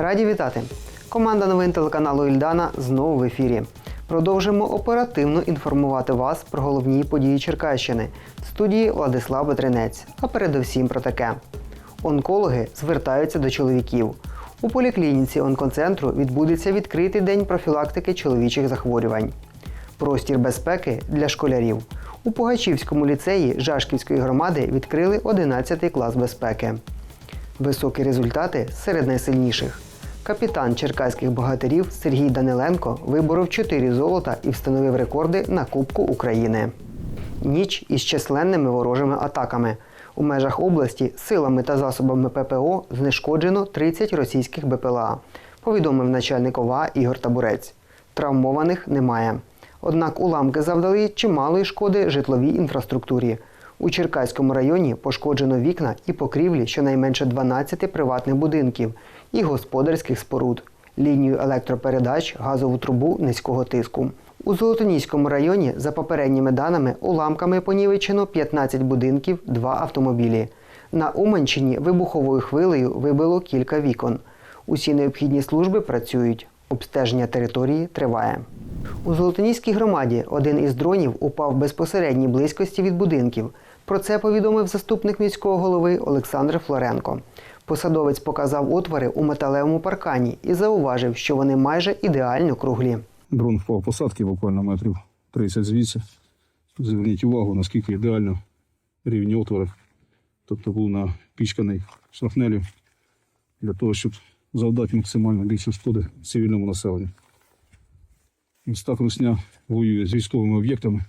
Раді вітати! Команда новин телеканалу Ільдана знову в ефірі. Продовжимо оперативно інформувати вас про головні події Черкащини в студії Владислав Бетринець. А передовсім про таке. Онкологи звертаються до чоловіків. У поліклініці онкоцентру відбудеться відкритий день профілактики чоловічих захворювань. Простір безпеки для школярів. У Пугачівському ліцеї Жашківської громади відкрили 11 клас безпеки. Високі результати серед найсильніших. Капітан черкаських богатирів Сергій Даниленко виборов 4 золота і встановив рекорди на Кубку України. Ніч із численними ворожими атаками. У межах області силами та засобами ППО знешкоджено 30 російських БПЛА, повідомив начальник ОВА Ігор Табурець. Травмованих немає. Однак уламки завдали чималої шкоди житловій інфраструктурі. У Черкаському районі пошкоджено вікна і покрівлі щонайменше 12 приватних будинків і господарських споруд, лінію електропередач, газову трубу низького тиску. У Золотоніському районі, за попередніми даними, уламками понівечено 15 будинків, 2 автомобілі. На Уманщині вибуховою хвилею вибило кілька вікон. Усі необхідні служби працюють. Обстеження території триває. У Золотоніській громаді один із дронів упав в безпосередній близькості від будинків. Про це повідомив заступник міського голови Олександр Флоренко. Посадовець показав отвори у металевому паркані і зауважив, що вони майже ідеально круглі. Дрон впав посадки буквально метрів 30 звідси. Зверніть увагу, наскільки ідеально рівні отвори. Тобто був напічканий шрапнелю для того, щоб завдати максимально більше шкоди цивільному населенню. Так Русня воює з військовими об'єктами.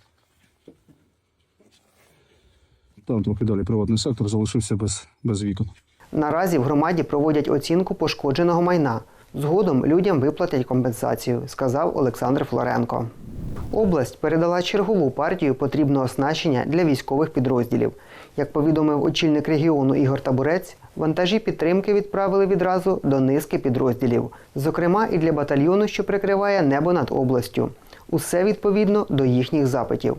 Там трохи далі приватний сектор залишився без, без вікон. Наразі в громаді проводять оцінку пошкодженого майна. Згодом людям виплатять компенсацію, сказав Олександр Флоренко. Область передала чергову партію потрібного оснащення для військових підрозділів. Як повідомив очільник регіону Ігор Табурець, вантажі підтримки відправили відразу до низки підрозділів, зокрема і для батальйону, що прикриває небо над областю. Усе відповідно до їхніх запитів.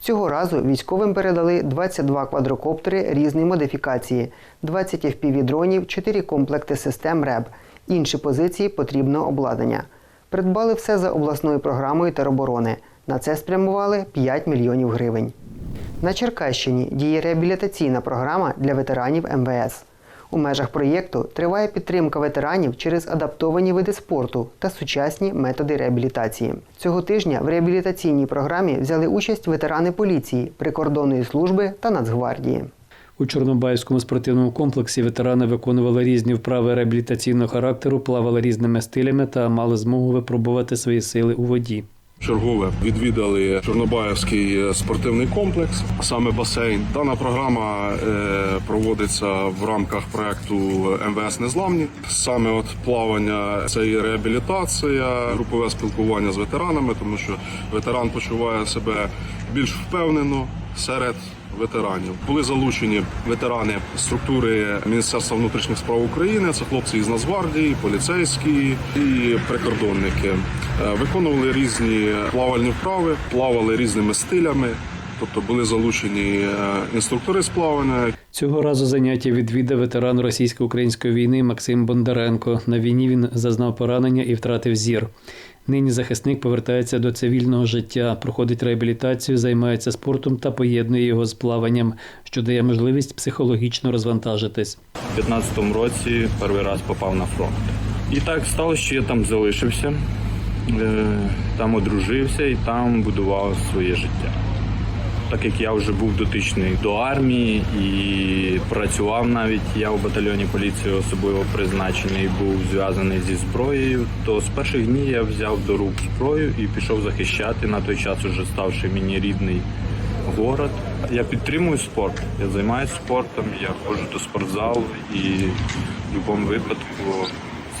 Цього разу військовим передали 22 квадрокоптери різної модифікації, 20 FPV-дронів, 4 комплекти систем РЕБ, інші позиції потрібного обладнання. Придбали все за обласною програмою тероборони. На це спрямували 5 мільйонів гривень. На Черкащині діє реабілітаційна програма для ветеранів МВС. У межах проєкту триває підтримка ветеранів через адаптовані види спорту та сучасні методи реабілітації. Цього тижня в реабілітаційній програмі взяли участь ветерани поліції, прикордонної служби та Нацгвардії. У Чорнобаївському спортивному комплексі ветерани виконували різні вправи реабілітаційного характеру, плавали різними стилями та мали змогу випробувати свої сили у воді. Чергове відвідали Чорнобаївський спортивний комплекс, саме басейн. Дана програма е, проводиться в рамках проекту МВС Незламні. Саме от плавання це і реабілітація, групове спілкування з ветеранами, тому що ветеран почуває себе більш впевнено серед ветеранів. Були залучені ветерани структури Міністерства внутрішніх справ України. Це хлопці із Нацгвардії, поліцейські і прикордонники. Е, Виконували різні плавальні вправи, плавали різними стилями. Тобто були залучені е, інструктори з плавання, Цього разу заняття відвідав ветеран російсько-української війни Максим Бондаренко. На війні він зазнав поранення і втратив зір. Нині захисник повертається до цивільного життя, проходить реабілітацію, займається спортом та поєднує його з плаванням, що дає можливість психологічно розвантажитись. У 15-му році перший раз попав на фронт. І так сталося, що я там залишився, там одружився і там будував своє життя. Так як я вже був дотичний до армії і працював навіть я у батальйоні поліції особливо призначений, був зв'язаний зі зброєю, то з перших днів я взяв до рук зброю і пішов захищати на той час, уже ставши мені рідний город. Я підтримую спорт, я займаюся спортом, я ходжу до спортзалу і в будь-якому випадку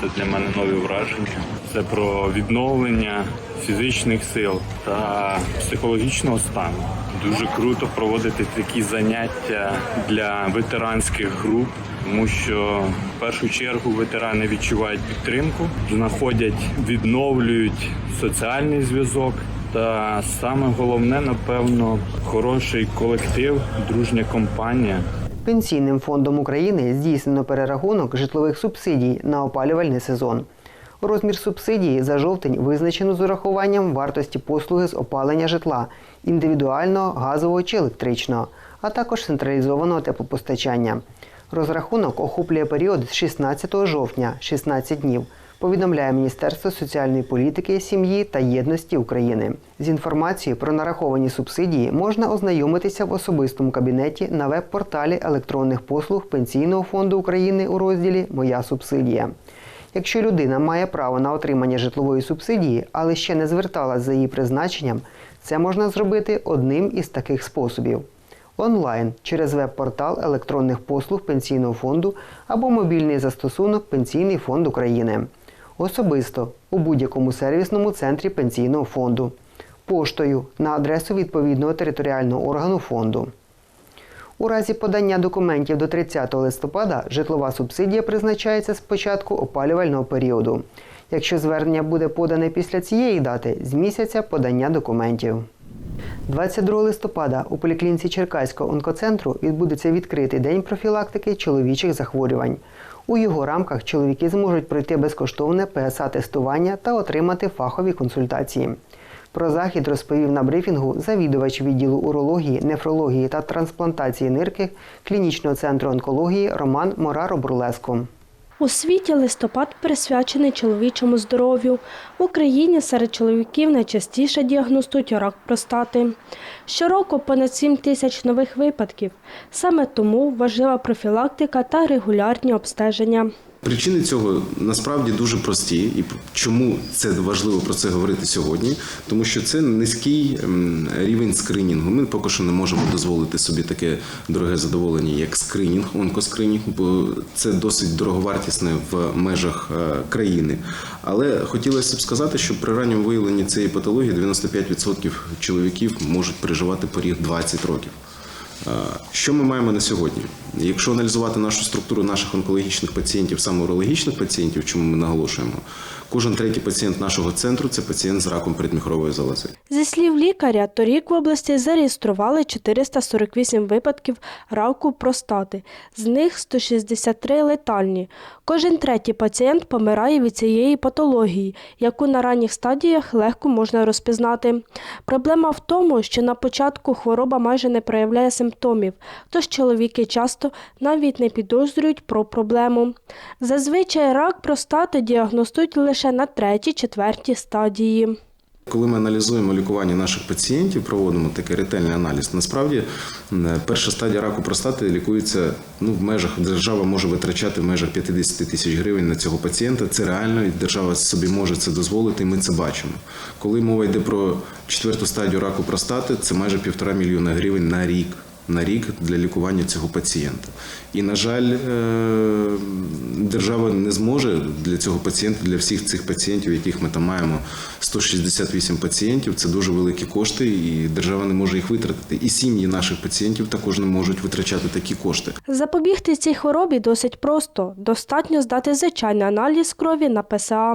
це для мене нові враження. Це про відновлення фізичних сил та психологічного стану. Дуже круто проводити такі заняття для ветеранських груп, тому що в першу чергу ветерани відчувають підтримку, знаходять, відновлюють соціальний зв'язок. Та саме головне, напевно, хороший колектив, дружня компанія. Пенсійним фондом України здійснено перерахунок житлових субсидій на опалювальний сезон. Розмір субсидії за жовтень визначено з урахуванням вартості послуги з опалення житла індивідуального, газового чи електричного, а також централізованого теплопостачання. Розрахунок охоплює період з 16 жовтня 16 днів. Повідомляє Міністерство соціальної політики, сім'ї та єдності України. З інформацією про нараховані субсидії можна ознайомитися в особистому кабінеті на веб-порталі електронних послуг Пенсійного фонду України у розділі Моя субсидія. Якщо людина має право на отримання житлової субсидії, але ще не зверталась за її призначенням, це можна зробити одним із таких способів: онлайн через веб-портал електронних послуг Пенсійного фонду або мобільний застосунок Пенсійний фонд України, особисто у будь-якому сервісному центрі пенсійного фонду, поштою на адресу відповідного територіального органу фонду. У разі подання документів до 30 листопада житлова субсидія призначається з початку опалювального періоду. Якщо звернення буде подане після цієї дати, з місяця подання документів. 22 листопада у поліклініці Черкаського онкоцентру відбудеться відкритий день профілактики чоловічих захворювань. У його рамках чоловіки зможуть пройти безкоштовне ПСА-тестування та отримати фахові консультації. Про захід розповів на брифінгу завідувач відділу урології, нефрології та трансплантації нирки клінічного центру онкології Роман Мораро-Бурлеско. У світі листопад присвячений чоловічому здоров'ю. В Україні серед чоловіків найчастіше діагностують рак простати. Щороку понад 7 тисяч нових випадків. Саме тому важлива профілактика та регулярні обстеження. Причини цього насправді дуже прості, і чому це важливо про це говорити сьогодні? Тому що це низький ем, рівень скринінгу. Ми поки що не можемо дозволити собі таке дороге задоволення, як скринінг, онкоскринінг, бо це досить дороговартісне в межах е, країни. Але хотілося б сказати, що при ранньому виявленні цієї патології 95% чоловіків можуть переживати поріг 20 років. Е, Що ми маємо на сьогодні? Якщо аналізувати нашу структуру наших онкологічних пацієнтів, саме урологічних пацієнтів, чому ми наголошуємо, кожен третій пацієнт нашого центру це пацієнт з раком передміхрової залози. Зі слів лікаря, торік в області зареєстрували 448 випадків раку простати, з них 163 летальні. Кожен третій пацієнт помирає від цієї патології, яку на ранніх стадіях легко можна розпізнати. Проблема в тому, що на початку хвороба майже не проявляє симптомів, тож чоловіки часто навіть не підозрюють про проблему. Зазвичай рак простати діагностують лише на третій-четвертій стадії. Коли ми аналізуємо лікування наших пацієнтів, проводимо такий ретельний аналіз. Насправді, перша стадія раку простати лікується ну, в межах держава може витрачати в межах 50 тисяч гривень на цього пацієнта. Це реально, і держава собі може це дозволити, і ми це бачимо. Коли мова йде про четверту стадію раку простати, це майже півтора мільйона гривень на рік. На рік для лікування цього пацієнта. І, на жаль, е, держава не зможе для цього пацієнта, для всіх цих пацієнтів, яких ми там маємо 168 пацієнтів, це дуже великі кошти, і держава не може їх витратити. І сім'ї наших пацієнтів також не можуть витрачати такі кошти. Запобігти цій хворобі досить просто. Достатньо здати звичайний аналіз крові на ПСА,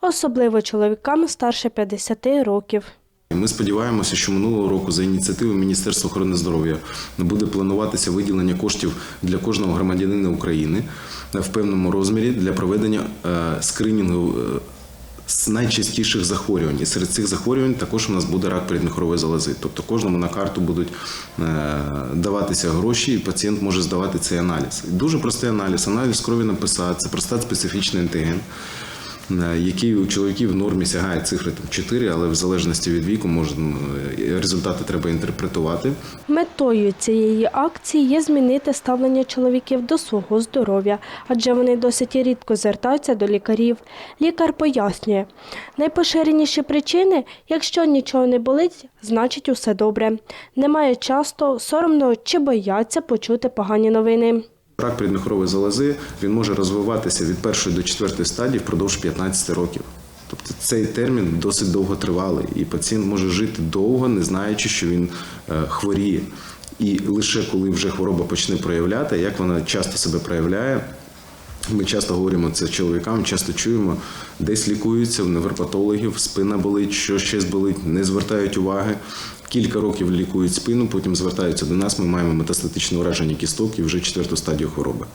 особливо чоловікам старше 50 років. Ми сподіваємося, що минулого року за ініціативи Міністерства охорони здоров'я буде плануватися виділення коштів для кожного громадянина України в певному розмірі для проведення е, скринінгу е, з найчастіших захворювань. І серед цих захворювань також у нас буде рак передміхорової залози. Тобто кожному на карту будуть е, даватися гроші, і пацієнт може здавати цей аналіз. Дуже простий аналіз. Аналіз крові на ПСА, це простат специфічний антиген. Е, Який у чоловіків в нормі сягає цифри там 4, але в залежності від віку можна е, результати треба інтерпретувати. Метою цієї акції є змінити ставлення чоловіків до свого здоров'я, адже вони досить рідко звертаються до лікарів. Лікар пояснює, найпоширеніші причини, якщо нічого не болить, значить усе добре. Немає часто соромно чи бояться почути погані новини. Рак передміхорової залози він може розвиватися від першої до четвертої стадії впродовж 15 років. Тобто цей термін досить довго тривалий, і пацієнт може жити довго, не знаючи, що він е, хворіє. І лише коли вже хвороба почне проявляти, як вона часто себе проявляє, Ми часто говоримо це чоловікам, часто чуємо, десь лікуються в невропатологів, спина болить, що щось болить, не звертають уваги. Кілька років лікують спину, потім звертаються до нас. Ми маємо метастатичне ураження кісток і вже четверту стадію хвороби.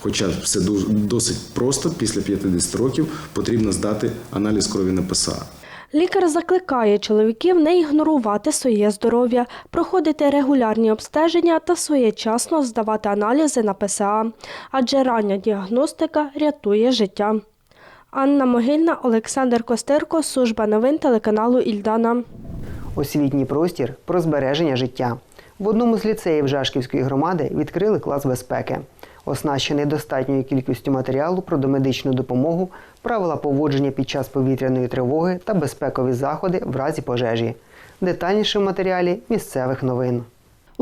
Хоча все досить просто, після 50 років потрібно здати аналіз крові на ПСА. Лікар закликає чоловіків не ігнорувати своє здоров'я, проходити регулярні обстеження та своєчасно здавати аналізи на ПСА, адже рання діагностика рятує життя. Анна Могильна, Олександр Костерко, служба новин телеканалу Ільдана. Освітній простір про збереження життя. В одному з ліцеїв Жашківської громади відкрили клас безпеки. Оснащений достатньою кількістю матеріалу про домедичну допомогу, правила поводження під час повітряної тривоги та безпекові заходи в разі пожежі. Детальніше в матеріалі місцевих новин.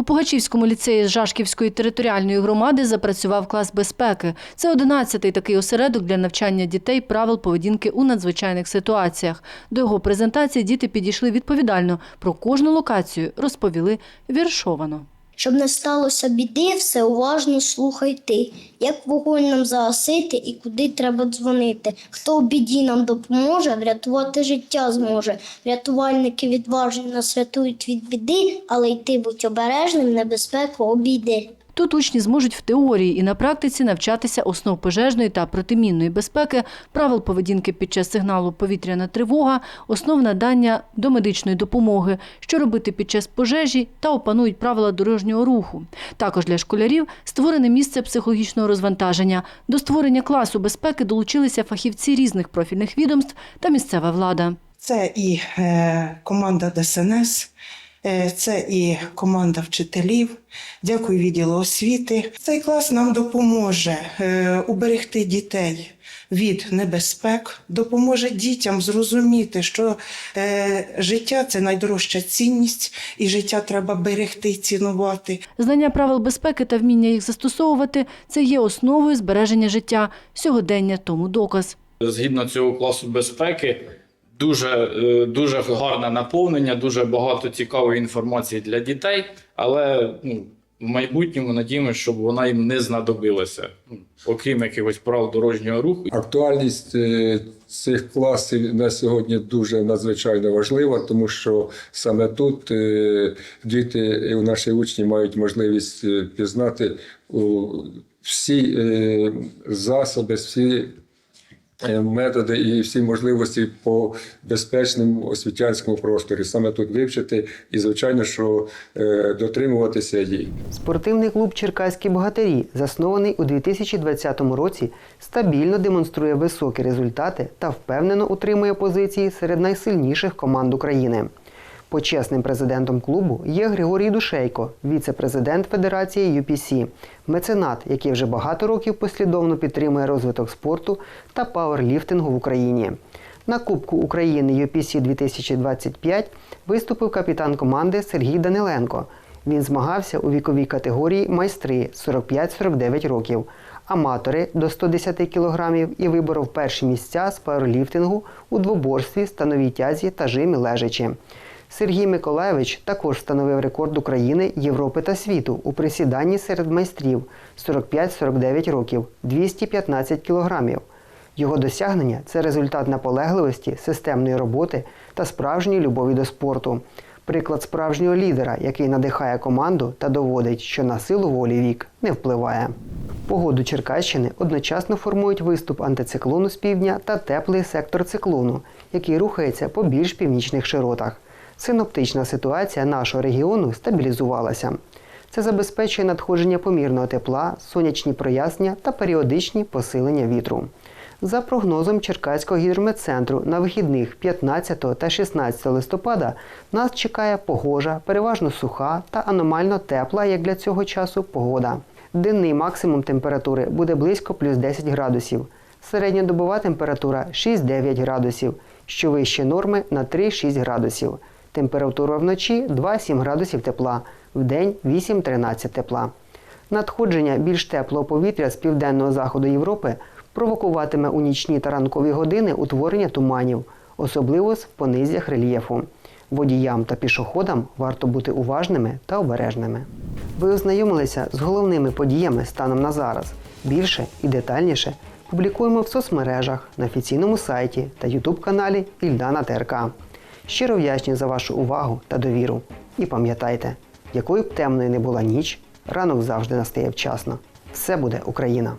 У Пугачівському ліцеї Жашківської територіальної громади запрацював клас безпеки. Це 11-й такий осередок для навчання дітей правил поведінки у надзвичайних ситуаціях. До його презентації діти підійшли відповідально. Про кожну локацію розповіли віршовано. Щоб не сталося біди, все уважно слухай ти. Як вогонь нам загасити і куди треба дзвонити. Хто в біді нам допоможе, врятувати життя зможе. Рятувальники відважні нас рятують від біди, але й ти будь обережним, небезпеку обійди. Тут учні зможуть в теорії і на практиці навчатися основ пожежної та протимінної безпеки, правил поведінки під час сигналу повітряна тривога, основ надання домедичної допомоги, що робити під час пожежі та опанують правила дорожнього руху. Також для школярів створене місце психологічного розвантаження. До створення класу безпеки долучилися фахівці різних профільних відомств та місцева влада. Це і е, команда ДСНС, це і команда вчителів. Дякую відділу освіти. Цей клас нам допоможе е, уберегти дітей від небезпек, допоможе дітям зрозуміти, що е, життя це найдорожча цінність, і життя треба берегти і цінувати. Знання правил безпеки та вміння їх застосовувати це є основою збереження життя. Сьогодення тому доказ. Згідно цього класу безпеки, дуже, е, дуже гарне наповнення, дуже багато цікавої інформації для дітей, але ну, в майбутньому надіємося, щоб вона їм не знадобилася, ну, окрім якихось правил дорожнього руху. Актуальність е, цих класів на сьогодні дуже надзвичайно важлива, тому що саме тут е, діти і наші учні мають можливість пізнати всі засоби, всі методи і всі можливості по безпечному освітянському просторі. Саме тут вивчити і, звичайно, що е, дотримуватися їй Спортивний клуб Черкаські богатирі, заснований у 2020 році, стабільно демонструє високі результати та впевнено утримує позиції серед найсильніших команд України. Почесним президентом клубу є Григорій Душейко, віце-президент Федерації UPC, меценат, який вже багато років послідовно підтримує розвиток спорту та пауерліфтингу в Україні. На Кубку України UPC 2025 виступив капітан команди Сергій Даниленко. Він змагався у віковій категорії майстри 45-49 років, аматори до 110 кг і виборов перші місця з пауерліфтингу у двоборстві, становій тязі та жимі лежачі. Сергій Миколаєвич також встановив рекорд України, Європи та світу у присіданні серед майстрів 45-49 років 215 кілограмів. Його досягнення це результат наполегливості, системної роботи та справжньої любові до спорту. Приклад справжнього лідера, який надихає команду та доводить, що на силу волі вік не впливає. Погоду Черкащини одночасно формують виступ антициклону з півдня та теплий сектор циклону, який рухається по більш північних широтах. Синоптична ситуація нашого регіону стабілізувалася. Це забезпечує надходження помірного тепла, сонячні прояснення та періодичні посилення вітру. За прогнозом Черкаського гідрометцентру на вихідних 15 та 16 листопада нас чекає погожа, переважно суха та аномально тепла, як для цього часу, погода. Денний максимум температури буде близько плюс 10 градусів. Середньодобова температура 6-9 градусів, що вище норми на 3-6 градусів. Температура вночі 2-7 градусів тепла, вдень 8-13 тепла. Надходження більш теплого повітря з південного заходу Європи провокуватиме у нічні та ранкові години утворення туманів, особливо в понизях рельєфу. Водіям та пішоходам варто бути уважними та обережними. Ви ознайомилися з головними подіями станом на зараз. Більше і детальніше публікуємо в соцмережах, на офіційному сайті та ютуб-каналі Ільдана ТРК. Щиро вдячні за вашу увагу та довіру. І пам'ятайте, якою б темною не була ніч, ранок завжди настає вчасно. Все буде Україна!